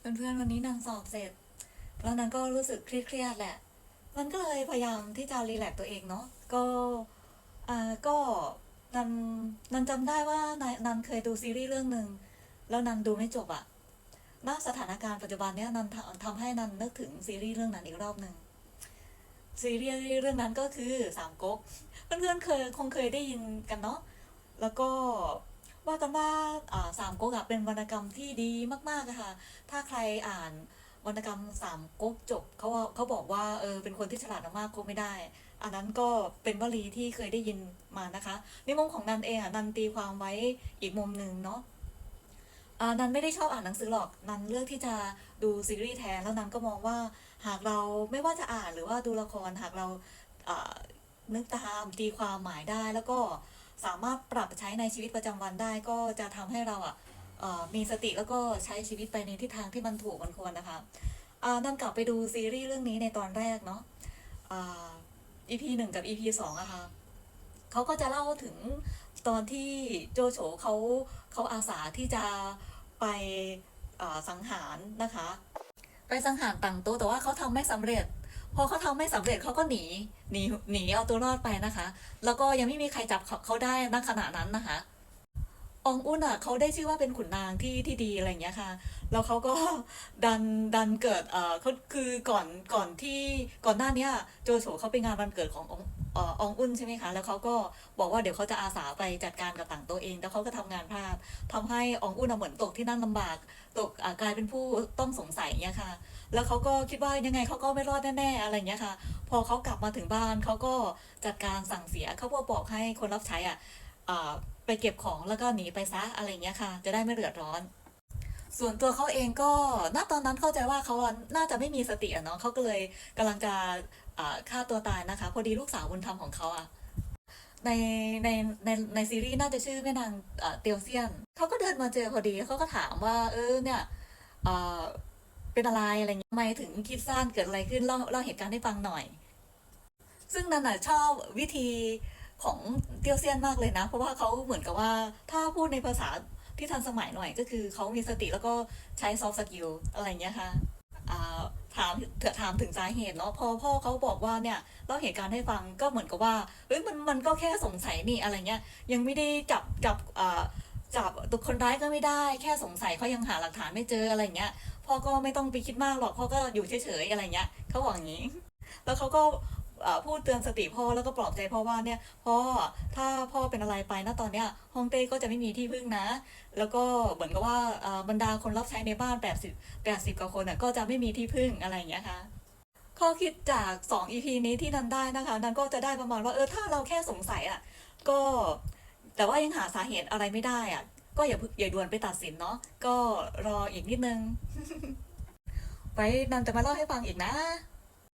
เพื่อนๆวันนี้นางสอบเสร็จ แล้วนางก็รู้สึกเครียดๆแหละ มันก็เลยพยายามที่จะรีแลกตัวเองเนาะก็อ่าก็นันนันจำได้ว่านายนันเคยดูซีรีส์เรื่องหนึ่งแล้วนันดูไม่จบอะณสถานการณ์ปัจจุบันเนี้ยนันทำทำให้นันนึกถึงซีรีส์เรื่องนั้นอีกรอบหนึ่งซีรีส์เรื่องนั้นก็คือสามก๊กเพื่อนๆเคยคงเคยได้ยินกันเนาะแล้วก็ ว่ากันว่าสามก๊กเป็นวรรณกรรมที่ดีมากๆะค่ะ ถ้าใครอ่านวรรณกรรมสามก๊กจบเขาเขาบอกว่าเออเป็นคนที่ฉลาดมากๆคงไม่ได้ อันนั้นก็เป็นวลีที่เคยได้ยินมานะคะในมุมของนันเองอะนันตีความไว้อีกมุมหนึ่งเนาะนันไม่ได้ชอบอ่านหนังสือหรอก นันเลือกที่จะดูซีรีส์แทน แล้วนันก็มองว่าหากเราไม่ว่าจะอ่านหรือว่าดูละครหากเราอ่านึกตามตีความหมายได้แล้วก็ สามารถปรับใช้ในชีวิตประจำวันได้ก็จะทำให้เราอะมีสติแล้วก็ใช้ชีวิตไปในทิศทางที่มันถูกมันควรนะคะอ่านั่นกลับไปดูซีรีส์เรื่องนี้ในตอนแรกเนาะอ่า EP หนึ่งกับ EP สองอะค่ะเขาก็จะเล่าถึงตอนที่โจโฉเขาเขาอาสาที่จะไปอ่สังหารนะคะ ไปสังหารต่างโต๊ะแต่ว่าเขาทำไม่สำเร็จ พอเขาทำไม่สำเร็จเขาก็หนีหนีหนีเอาตัวรอดไปนะคะ แล้วก็ยังไม่มีใครจับเขาได้ณขณะนั้นนะคะ องอุ่นอะเขาได้ชื่อว่าเป็นขุนนางที่ที่ดีอะไรอย่างเงี้ยค่ะ แล้วเขาก็ดันดันเกิดเอ่อเขาคือก่อนก่อนที่ก่อนหน้าเนี้ยโจโฉเขาไปงานวันเกิดขององเอ่ออองอุ่นใช่ไหมคะ แล้วเขาก็บอกว่าเดี๋ยวเขาจะอาสาไปจัดการกับต่างตัวเอง แล้วเขาก็ทำงานพลาดทำให้องอุ่นอะเหมือนตกที่นั่งลำบาก ตกอ่ากลายเป็นผู้ต้องสงสัยเงี้ยค่ะ แล้วเขาก็คิดว่ายังไงเขาก็ไม่รอดแน่ๆอะไรเงี้ยค่ะ พอเขากลับมาถึงบ้านเขาก็จัดการสั่งเสียเขาบอกให้คนรับใช้อะอ่า ไปเก็บของแล้วก็หนีไปซะอะไรเงี้ยค่ะ จะได้ไม่เดือดร้อน ส่วนตัวเขาเองก็ณตอนนั้นเข้าใจว่าเขาน่าจะไม่มีสติอะเนาะเขาก็เลยกำลังจะฆ่าตัวตายนะคะ พอดีลูกสาวบุญธรรมของเขาอะในในในในซีรีส์น่าจะชื่อแม่นางเอ่อเตียวเซียนเขาก็เดินมาเจอพอดีเขาก็ถามว่า เออเนี่ยเอ่อเป็นอะไรอะไรเงี้ยทำไมถึงคิดสั้นเกิดอะไรขึ้นเล่าเล่าเหตุการณ์ให้ฟังหน่อย ซึ่งนันน่ะชอบวิธี ของเตียวเซียนมากเลยนะ เพราะว่าเขาเหมือนกับว่าถ้าพูดในภาษาที่ทันสมัยหน่อยก็คือเขามีสติแล้วก็ใช้ซอฟต์สกิลอะไรเงี้ยค่ะถามเถอะถามถึงสาเหตุเนาะพอพ่อเขาบอกว่าเนี่ยเล่าเหตุการณ์ให้ฟังก็เหมือนกับว่าเอ้ยมันมันก็แค่สงสัยนี่อะไรเงี้ยยังไม่ได้จับจับจับตัวคนร้ายก็ไม่ได้ แค่สงสัยเขายังหาหลักฐานไม่เจออะไรเงี้ยพ่อก็ไม่ต้องไปคิดมากหรอกพ่อก็อยู่เฉยๆอะไรเงี้ยเขาบอกอย่างนี้ แล้วเขาก็ พูดเตือนสติพ่อแล้วก็ปลอบใจพ่อว่าเนี่ยพ่อถ้าพ่อเป็นอะไรไปนะตอนเนี้ยฮ่องเต้ก็จะไม่มีที่พึ่งนะ แล้วก็เหมือนกับว่าบรรดาคนรับใช้ในบ้าน 80 80กว่าคนน่ะก็จะไม่มีที่พึ่งอะไรอย่างเงี้ยค่ะข้อคิดจาก 2 EP นี้ที่นันได้นะคะนันก็จะได้ประมาณว่าเออถ้าเราแค่สงสัยอะก็แต่ว่ายังหาสาเหตุอะไรไม่ได้อะก็อย่าเพิ่อย่าด่วนไปตัดสินเนาะก็รออีกนิดนึง ไว้นันจะมาเล่าให้ฟังอีกนะ